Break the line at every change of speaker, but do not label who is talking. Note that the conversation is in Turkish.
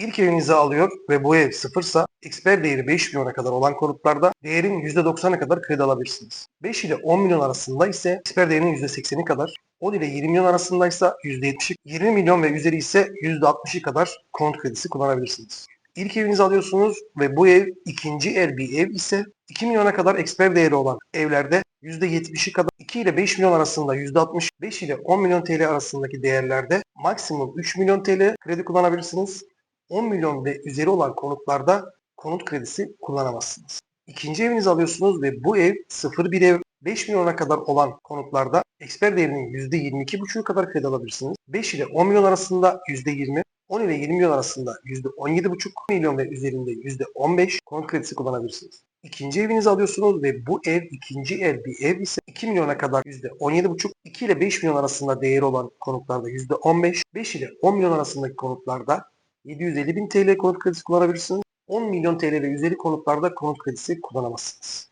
İlk evinizi alıyor ve bu ev sıfırsa eksper değeri 5 milyona kadar olan konutlarda değerin %90'a kadar kredi alabilirsiniz. 5 ile 10 milyon arasında ise eksper değerinin %80'i kadar 10 ile 20 milyon arasındaysa %70'i, 20 milyon ve üzeri ise %60'ı kadar konut kredisi kullanabilirsiniz. İlk evinizi alıyorsunuz ve bu ev ikinci el bir ev ise 2 milyona kadar eksper değeri olan evlerde %70'i kadar 2 ile 5 milyon arasında %60, 5 ile 10 milyon TL arasındaki değerlerde maksimum 3 milyon TL kredi kullanabilirsiniz. 10 milyon ve üzeri olan konutlarda konut kredisi kullanamazsınız. İkinci evinizi alıyorsunuz ve bu ev sıfır bir ev 5 milyona kadar olan konutlarda eksper değerinin %22,5'u kadar kredi alabilirsiniz. 5 ile 10 milyon arasında %20, 10 ile 20 milyon arasında %17,5 milyon ve üzerinde %15 konut kredisi kullanabilirsiniz. İkinci evinizi alıyorsunuz ve bu ev ikinci el bir ev ise 2 milyona kadar %17,5, 2 ile 5 milyon arasında değeri olan konutlarda %15, 5 ile 10 milyon arasındaki konutlarda 750 bin TL konut kredisi kullanabilirsiniz. 10 milyon TL ve üzeri konutlarda konut kredisi kullanamazsınız.